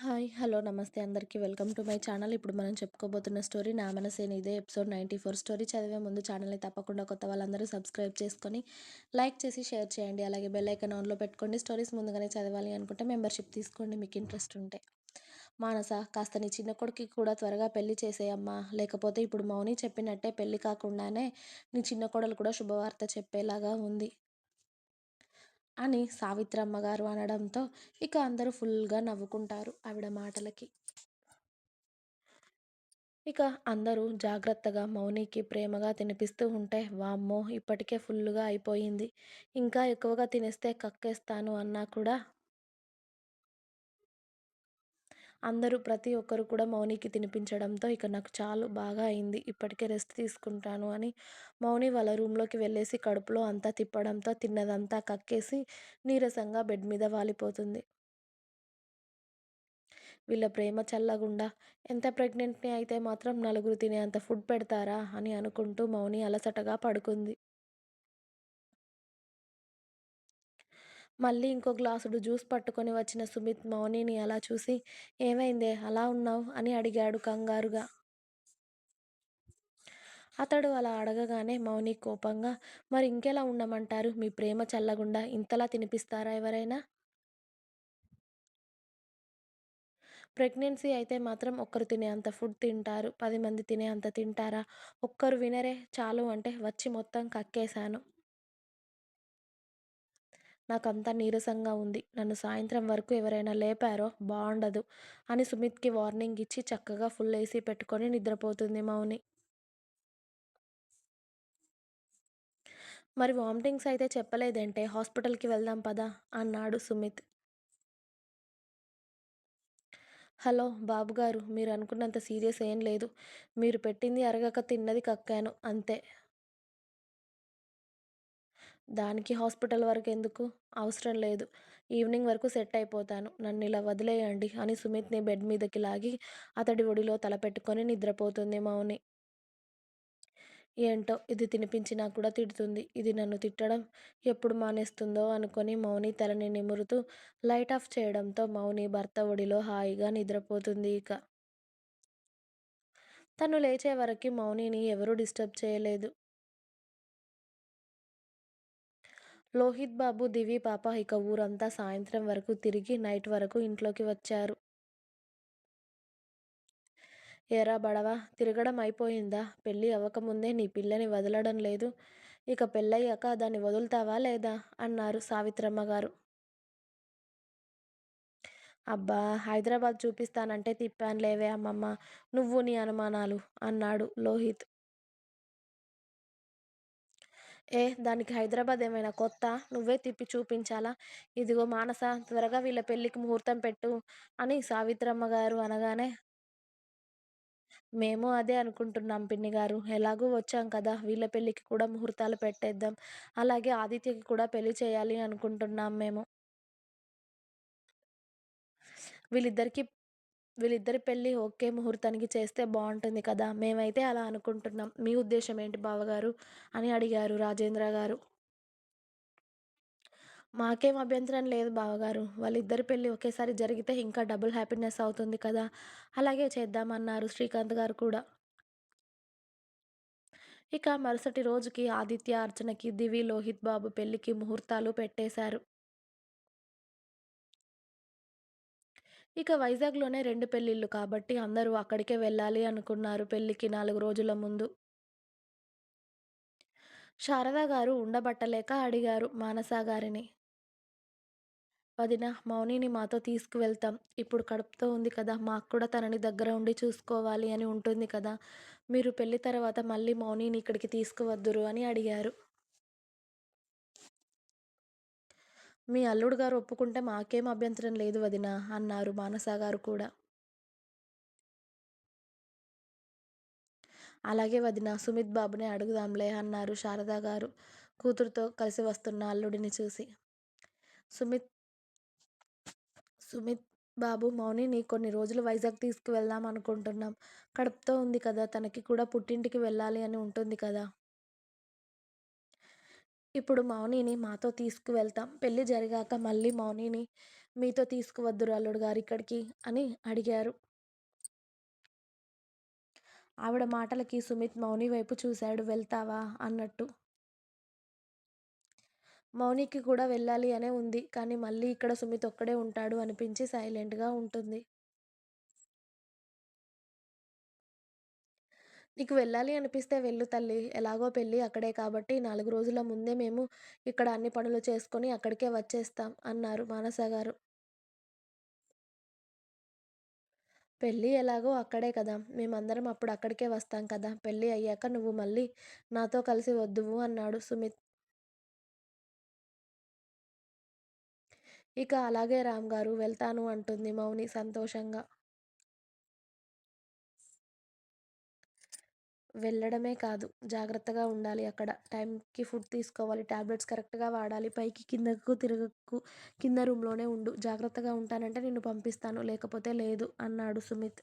Hi! Hello! నమస్తే అందరికీ welcome to my channel. ఇప్పుడు మనం చెప్పుకోబోతున్న స్టోరీ 'నా మనసే ఇదే ఎపిసోడ్ 94 స్టోరీ చదివే ముందు ఛానల్‌ని తప్పకుండా కొత్త వాళ్ళందరూ సబ్స్క్రైబ్ చేసుకొని, లైక్ చేసి, షేర్ చేయండి. అలాగే బెల్ ఐకాన్ ఆన్‌లో పెట్టుకోండి. స్టోరీస్ ముందుగానే చదవాలి అనుకుంటే మెంబర్‌షిప్ తీసుకోండి మీకు ఇంట్రెస్ట్ ఉంటే. మానస కాస్త నీ చిన్న కొడుకుకి కూడా త్వరగా పెళ్ళి చేసేయమ్మా! లేకపోతే ఇప్పుడు మౌని చెప్పినట్టే పెళ్ళి కాకుండానే నీ చిన్న కోడలు కూడా శుభవార్త చెప్పేలాగా ఉంది. అని సావిత్రమ్మగారు అనడంతో ఇక అందరూ ఫుల్‌గా నవ్వుకుంటారు ఆవిడ మాటలకి. ఇక అందరూ జాగ్రత్తగా మౌనికి ప్రేమగా తినిపిస్తూ ఉంటే వామ్మో! ఇప్పటికే ఫుల్లుగా అయిపోయింది. ఇంకా ఎక్కువగా తినేస్తే కక్కేస్తాను అన్నా కూడా అందరూ ప్రతి ఒక్కరు కూడా మౌనికి తినిపించడంతో ఇక నాకు చాలా బాగా అయింది. ఇప్పటికే రెస్ట్ తీసుకుంటాను అని మౌని వాళ్ళ రూమ్‌లోకి వెళ్ళేసి కడుపులో అంతా తిప్పడంతో తిన్నదంతా కక్కేసి నీరసంగా బెడ్ మీద వాలిపోతుంది. వీళ్ళ ప్రేమ చల్లగుండా ఎంత ప్రెగ్నెంట్‌ని అయితే మాత్రం నలుగురు తినేంత ఫుడ్ పెడతారా అని అనుకుంటూ మౌని అలసటగా పడుకుంది. మళ్ళీ ఇంకో గ్లాసుడు జ్యూస్ పట్టుకొని వచ్చిన సుమిత్ మౌనిని అలా చూసి ఏమైందే అలా ఉన్నావు అని అడిగాడు కంగారుగా. అతడు అలా అడగగానే మౌని కోపంగా మరి ఇంకెలా ఉండమంటారు? మీ ప్రేమ చల్లగుండా ఇంతలా తినిపిస్తారా ఎవరైనా? ప్రెగ్నెన్సీ అయితే మాత్రం ఒక్కరు తినే అంత ఫుడ్ తింటారు. పది మంది తినే అంత తింటారా? ఒక్కరు వినరే చాలు అంటే వచ్చి మొత్తం కక్కేశాను. నాకంతా నీరసంగా ఉంది. నన్ను సాయంత్రం వరకు ఎవరైనా లేపారో బాగుండదు అని సుమిత్‌కి వార్నింగ్ ఇచ్చి చక్కగా ఫుల్ ఏసీ పెట్టుకొని నిద్రపోతుంది మౌని. మరి వామిటింగ్స్ అయితే చెప్పలేదంటే హాస్పిటల్‌కి వెళ్దాం పదా అన్నాడు సుమిత్. హలో! బాబుగారు మీరు అనుకున్నంత సీరియస్ ఏం లేదు. మీరు పెట్టింది అరగక తిన్నది కక్కాను అంతే. దానికి హాస్పిటల్ వరకు ఎందుకు అవసరం లేదు. ఈవినింగ్ వరకు సెట్ అయిపోతాను. నన్ను ఇలా వదిలేయండి అని సుమిత్‌ని బెడ్ మీదకి లాగి అతడి ఒడిలో తలపెట్టుకొని నిద్రపోతుంది మౌని. ఏంటో ఇది తినిపించినా కూడా తిడుతుంది. ఇది నన్ను తిట్టడం ఎప్పుడు మానేస్తుందో అనుకొని మౌని తలని నిమురుతూ లైట్ ఆఫ్ చేయడంతో మౌని భర్త ఒడిలో హాయిగా నిద్రపోతుంది ఇక. తను లేచే వరకు మౌనిని ఎవరూ డిస్టర్బ్ చేయలేదు. లోహిత్ బాబు, దివి పాప ఇక ఊరంతా సాయంత్రం వరకు తిరిగి నైట్ వరకు ఇంట్లోకి వచ్చారు. ఏరా బడవా! తిరగడం అయిపోయిందా? పెళ్ళి అవ్వకముందే నీ పిల్లని వదలడం లేదు. ఇక పెళ్ళయ్యాక దాన్ని వదులుతావా లేదా? అన్నారు సావిత్రమ్మ గారు అబ్బా! హైదరాబాద్ చూపిస్తానంటే తిప్పాను లేవే అమ్మమ్మ! నువ్వు నీ అనుమానాలు అన్నాడు లోహిత్. ఏ దానికి హైదరాబాద్ ఏమైనా కొత్త నువ్వే తిప్పి చూపించాలా? ఇదిగో మానస త్వరగా వీళ్ళ పెళ్ళికి ముహూర్తం పెట్టు అని సావిత్రమ్మ గారు అనగానే మేము అదే అనుకుంటున్నాం పిన్ని గారు ఎలాగూ వచ్చాం కదా వీళ్ళ పెళ్ళికి కూడా ముహూర్తాలు పెట్టేద్దాం. అలాగే ఆదిత్యకి కూడా పెళ్ళి చేయాలి అనుకుంటున్నాం మేము. వీళ్ళిద్దరికీ వీళ్ళిద్దరి పెళ్ళి ఒకే ముహూర్తానికి చేస్తే బాగుంటుంది కదా! మేమైతే అలా అనుకుంటున్నాం. మీ ఉద్దేశం ఏంటి బావగారు? అని అడిగారు రాజేంద్ర గారు మాకేం అభ్యంతరం లేదు బావగారు. వాళ్ళిద్దరి పెళ్ళి ఒకేసారి జరిగితే ఇంకా డబుల్ హ్యాపీనెస్ అవుతుంది కదా! అలాగే చేద్దామన్నారు శ్రీకాంత్ గారు కూడా. ఇక మరుసటి రోజుకి ఆదిత్య, అర్చనకి, దివి, లోహిత్ బాబు పెళ్ళికి ముహూర్తాలు పెట్టేశారు. ఇక వైజాగ్‌లోనే రెండు పెళ్ళిళ్ళు కాబట్టి అందరూ అక్కడికే వెళ్ళాలి అనుకున్నారు పెళ్ళికి నాలుగు రోజుల ముందు. శారదా గారు ఉండబట్టలేక అడిగారు మానసాగారిని వదినా మౌనిని మాతో తీసుకువెళ్తాం. ఇప్పుడు కడుపుతో ఉంది కదా! మాకు కూడా తనని దగ్గర ఉండి చూసుకోవాలి అని ఉంటుంది కదా! మీరు పెళ్ళి తర్వాత మళ్ళీ మౌనిని ఇక్కడికి తీసుకువద్దురు అని అడిగారు. మీ అల్లుడు గారు ఒప్పుకుంటే మాకేం అభ్యంతరం లేదు వదినా అన్నారు మానస గారు కూడా. అలాగే వదినా సుమిత్ బాబునే అడుగుదాంలే అన్నారు శారదా గారు కూతురుతో కలిసి వస్తున్న అల్లుడిని చూసి. సుమిత్ సుమిత్ బాబు మౌనిని కొన్ని రోజులు వైజాగ్ తీసుకువెళ్దాం అనుకుంటున్నాం. కడుపుతో ఉంది కదా! తనకి కూడా పుట్టింటికి వెళ్ళాలి అని ఉంటుంది కదా! ఇప్పుడు మౌనిని మాతో తీసుకువెళ్తాం. పెళ్ళి జరిగాక మళ్ళీ మౌనిని మీతో తీసుకువద్దురు అల్లుడు గారు ఇక్కడికి అని అడిగారు. ఆవిడ మాటలకి సుమిత్ మౌని వైపు చూశాడు. వెళ్తావా? అన్నట్టు. మౌనికి కూడా వెళ్ళాలి అనే ఉంది. కానీ మళ్ళీ ఇక్కడ సుమిత్ ఒక్కడే ఉంటాడు అనిపించి సైలెంట్గా ఉంటుంది. నీకు వెళ్ళాలి అనిపిస్తే వెళ్ళు తల్లి ఎలాగో పెళ్ళి అక్కడే కాబట్టి నాలుగు రోజుల ముందే మేము ఇక్కడ అన్ని పనులు చేసుకొని అక్కడికే వచ్చేస్తాం అన్నారు మానసగారు. పెళ్ళి ఎలాగో అక్కడే కదా! మేమందరం అప్పుడు అక్కడికే వస్తాం కదా! పెళ్ళి అయ్యాక నువ్వు మళ్ళీ నాతో కలిసి వద్దువు అన్నాడు సుమిత్. ఇక అలాగే రామ్ గారు వెళ్తాను అంటుంది మౌని సంతోషంగా. వెళ్ళడమే కాదు జాగ్రత్తగా ఉండాలి అక్కడ. టైంకి ఫుడ్ తీసుకోవాలి. టాబ్లెట్స్ కరెక్ట్‌గా వాడాలి. పైకి కిందకు తిరగకు. కింద రూమ్‌లోనే ఉండు. జాగ్రత్తగా ఉంటానంటే నిన్ను పంపిస్తాను. లేకపోతే లేదు అన్నాడు సుమిత్.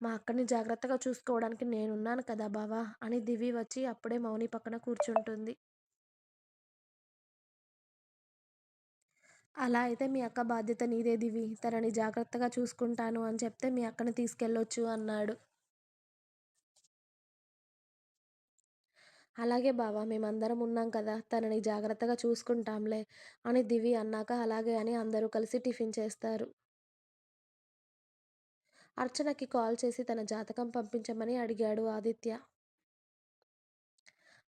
మా అక్కని జాగ్రత్తగా చూసుకోవడానికి నేనున్నాను కదా బావా! అని దివి వచ్చి అప్పుడే మౌని పక్కన కూర్చుంటుంది. అలా అయితే మీ అక్క బాధ్యత నీదే దివి. తనని జాగ్రత్తగా చూసుకుంటాను అని చెప్తే మీ అక్కని తీసుకెళ్ళొచ్చు అన్నాడు. అలాగే బావా! మేమందరం ఉన్నాం కదా! తనని జాగ్రత్తగా చూసుకుంటాంలే అని దివి అన్నాక అలాగే అని అందరూ కలిసి టిఫిన్ చేస్తారు. అర్చనకి కాల్ చేసి తన జాతకం పంపించమని అడిగాడు ఆదిత్య.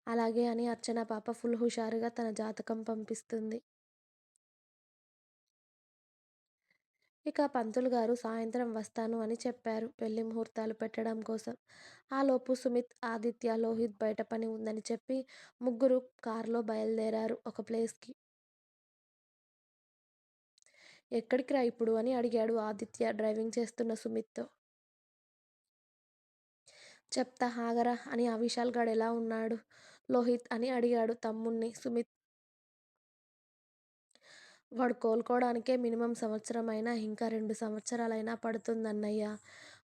అలాగే అని అర్చన పాప ఫుల్ హుషారుగా తన జాతకం పంపిస్తుంది. ఇక పంతులు గారు సాయంత్రం వస్తాను అని చెప్పారు పెళ్ళి ముహూర్తాలు పెట్టడం కోసం. ఆలోపు సుమిత్, ఆదిత్య, లోహిత్ బయట పని ఉందని చెప్పి ముగ్గురు కారులో బయలుదేరారు ఒక ప్లేస్‌కి. ఎక్కడికి రా ఇప్పుడు అని అడిగాడు ఆదిత్య డ్రైవింగ్ చేస్తున్న సుమిత్‌తో. చెప్తా ఆగరా అని అవిశాల్ విశాల్ గాడు ఎలా ఉన్నాడు? లోహిత్ అని అడిగాడు తమ్ముణ్ణి సుమిత్. వాడు కోలుకోవడానికే మినిమం సంవత్సరం అయినా ఇంకా రెండు సంవత్సరాలైనా పడుతుందన్నయ్య.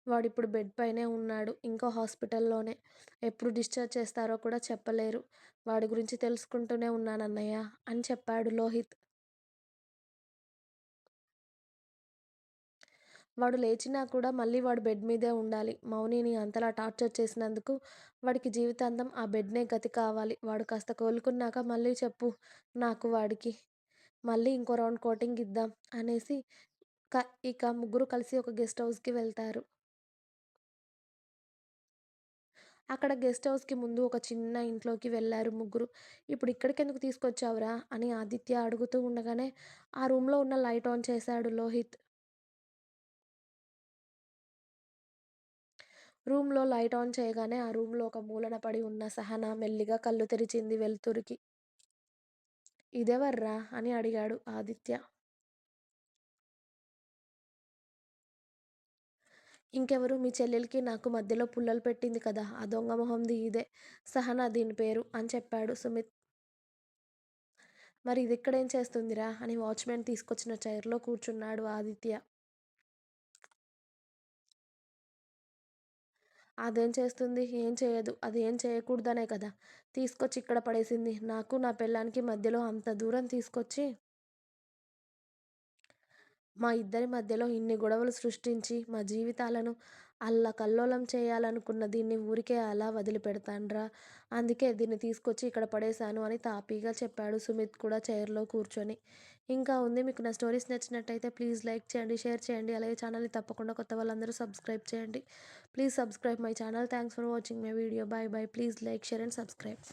వాడిప్పుడు బెడ్ పైనే ఉన్నాడు. ఇంకో హాస్పిటల్‌లోనే. ఎప్పుడు డిశ్చార్జ్ చేస్తారో కూడా చెప్పలేరు. వాడి గురించి తెలుసుకుంటూనే ఉన్నానన్నయ్య అని చెప్పాడు లోహిత్. వాడు లేచినా కూడా మళ్ళీ వాడు బెడ్ మీదే ఉండాలి. మౌనిని అంతలా టార్చర్ చేసినందుకు వాడికి జీవితాంతం ఆ బెడ్‌నే గతి కావాలి. వాడు కాస్త కోలుకున్నాక మళ్ళీ చెప్పు నాకు వాడికి. మళ్ళీ ఇంకో రౌండ్ కోటింగ్ ఇద్దాం అనేసి క ఇక ముగ్గురు కలిసి ఒక గెస్ట్ హౌస్‌కి వెళ్తారు. అక్కడ గెస్ట్ హౌస్‌కి ముందు ఒక చిన్న ఇంట్లోకి వెళ్ళారు ముగ్గురు. ఇప్పుడు ఇక్కడికెందుకు తీసుకొచ్చావురా? అని ఆదిత్య అడుగుతూ ఉండగానే ఆ రూమ్‌లో ఉన్న లైట్ ఆన్ చేశాడు లోహిత్. రూమ్‌లో లైట్ ఆన్ చేయగానే ఆ రూమ్‌లో ఒక మూలన పడి ఉన్న సహనా మెల్లిగా కళ్ళు తెరిచింది వెలుతురికి ఇదెవర్రా? అని అడిగాడు ఆదిత్య. ఇంకెవరు మీ చెల్లెలికి నాకు మధ్యలో పుల్లలు పెట్టింది కదా! ఆ దొంగ మొహంది ఇదే. సహనా దీని పేరు అని చెప్పాడు సుమిత్. మరి ఇదిక్కడేం చేస్తుందిరా? అని వాచ్‌మెన్ తీసుకొచ్చిన చైర్‌లో కూర్చున్నాడు ఆదిత్య. అదేం చేస్తుంది? ఏం చేయదు. అది ఏం చేయకూడదనే కదా! తీసుకొచ్చి ఇక్కడ పడేసింది. నాకు నా పెళ్ళానికి మధ్యలో అంత దూరం తీసుకొచ్చి మా ఇద్దరి మధ్యలో ఇన్ని గొడవలు సృష్టించి మా జీవితాలను అల్లకల్లోలం చేయాలనుకున్న దీన్ని ఊరికే అలా వదిలిపెడతాండ్రా అందుకే దీన్ని తీసుకొచ్చి ఇక్కడ పడేశాను అని తాపీగా చెప్పాడు సుమిత్ కూడా చైర్‌లో కూర్చొని. ఇంకా ఉంది. మీకు నా స్టోరీస్ నచ్చినట్టయితే ప్లీజ్ లైక్ చేయండి, షేర్ చేయండి. అలాగే ఛానల్‌ని తప్పకుండా కొత్త వాళ్ళందరూ సబ్స్క్రైబ్ చేయండి. Please subscribe my channel. Thanks for watching my video. Bye bye please like, share and subscribe.